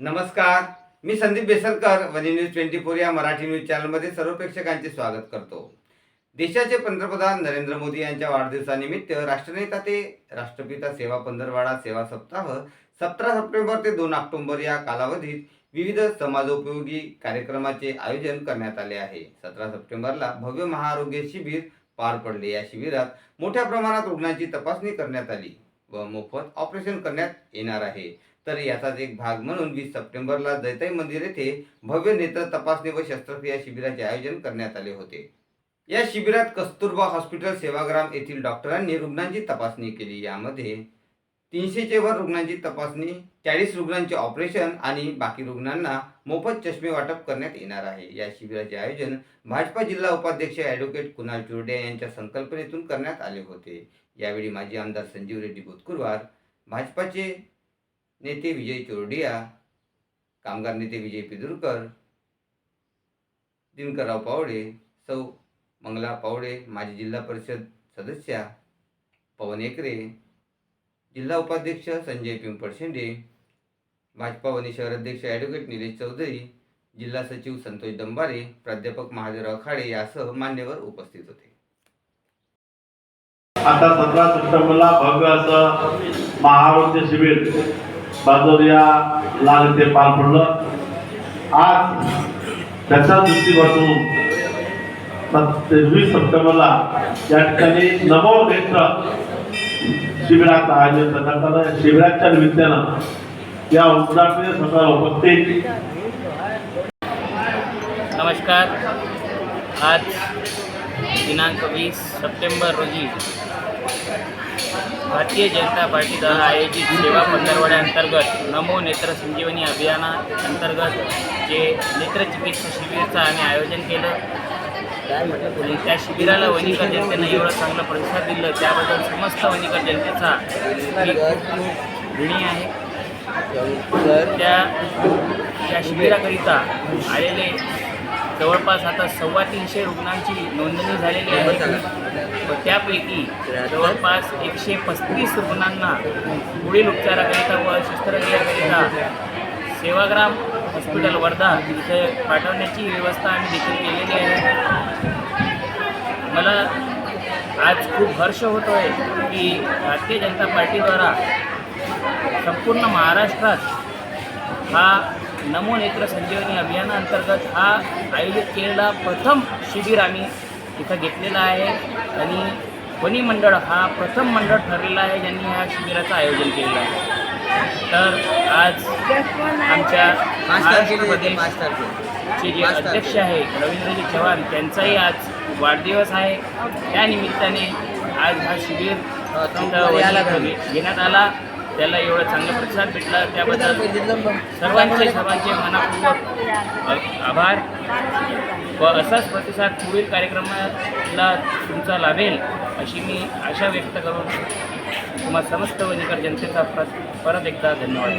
नमस्कार मी Sandeep Besarkar Vani news twenty four या Marathi news चॅनलमध्ये सर्व प्रेक्षकांचे स्वागत करतो. देशाचे पंतप्रधान नरेंद्र मोदी यांच्या वाढदिवसानिमित्त राष्ट्रनेता ते राष्ट्रपिता सेवा पंधरवाडा सेवा सप्ताह सतरा सप्टेंबर ते दोन ऑक्टोबर या कालावधीत विविध समाजोपयोगी कार्यक्रमाचे आयोजन करण्यात आले आहे. सतरा सप्टेंबरला भव्य महाआरोग्य शिबिर पार पडले. या शिबिरात मोठ्या प्रमाणात रुग्णांची तपासणी करण्यात आली व मोफत ऑपरेशन करण्यात येणार आहे. तर याचाच एक भाग म्हणून वीस सप्टेंबरला दैताई मंदिर येथे भव्य नेत्र तपासणी व शस्त्रक्रिया शिबिराचे आयोजन करण्यात आले होते. या शिबिरात कस्तुरबा हॉस्पिटल सेवाग्राम येथील डॉक्टरांनी रुग्णांची तपासणी केली. यामध्ये तीनशेचे वर रुग्णांची तपासणी चाळीस रुग्णांचे ऑपरेशन आणि बाकी रुग्णांना मोफत चष्मे वाटप करण्यात येणार आहे. या शिबिराचे आयोजन भाजपा जिल्हा उपाध्यक्ष ॲडव्होकेट कुणाल चुरडे यांच्या संकल्पनेतून करण्यात आले होते. यावेळी माजी आमदार संजीव रेड्डी बोतकुरवार भाजपाचे नेते विजय चोरडिया कामगार नेते विजय पिदुरकर दिनकरराव पावडे सौ मंगला पावडे माजी जिल्हा परिषद सदस्या पवन एकरे जिल्हा उपाध्यक्ष संजय पिंपळ शेंडे भाजपा वनी शहर अध्यक्ष ॲडव्होकेट निलेश चौधरी जिल्हा सचिव संतोष दंबारे प्राध्यापक महादेवराव खाडे यासह मान्यवर उपस्थित होते. आता सतरा सप्टेंबरला भव्य असं महाआरोग्य शिबिर बाजोरिया लाल ते पार पडलं. आज त्याच्या दृष्टीपासून वीस सप्टेंबरला या ठिकाणी नवनेत्र शिबिराचं आयोजन करण्यात आलं. या शिबिराच्या निमित्तानं या उद्घाटनीय सत्राला उपस्थित नमस्कार. आज दिनांक वीस सप्टेंबर रोजी भारतीय जनता पार्टीद्वारा आयोजित सेवा पंधरवड्याअंतर्गत नमो नेत्र संजीवनी अभियाना अंतर्गत जे नेत्रचिकित्सा शिबिरचं आम्ही आयोजन केलं. आणि त्या शिबिराला वनिकर जनतेनं एवढं चांगला प्रतिसाद दिलं. त्याबद्दल समस्त वणीकर जनतेचा ऋणी आहे. त्या त्या शिबिराकरिता आलेले जवळपास आता सव्वा तीनशे रुग्णांची नोंदणी झालेली आहे. व त्यापैकी जवळपास एकशे पस्तीस रुग्णांना पुढील उपचाराकरिता व शस्त्रक्रियाकरिता सेवाग्राम हॉस्पिटल वर्धा इथे पाठवण्याची व्यवस्था आम्ही देखील केलेली आहे. मला आज खूप हर्ष होतो आहे की भारतीय जनता पार्टीद्वारा संपूर्ण महाराष्ट्रात हा नमो नेत्र संजीवनी अभियानाअंतर्गत हा आयोजित केलेला प्रथम शिबिर आम्ही इथं घेतलेला आहे. आणि वनी मंडळ हा प्रथम मंडळ ठरलेला आहे ज्यांनी ह्या शिबिराचं आयोजन केलेलं आहे. तर आज आमच्या महाराष्ट्र प्रदेशचे जे अध्यक्ष आहे रवींद्रजी चव्हाण त्यांचाही आज वाढदिवस आहे. त्या निमित्ताने आज हा शिबिर घेण्यात आला. त्याला एवढा चांगला प्रतिसाद भेटला. त्याबद्दल सर्वांचे सर्वांचे मनापूर्वक आभार. व असाच प्रतिसाद पुढील कार्यक्रमाला तुमचा लाभेल अशी मी आशा व्यक्त करून तुम्हा समस्त वनिकर जनतेचा परत एकदा धन्यवाद.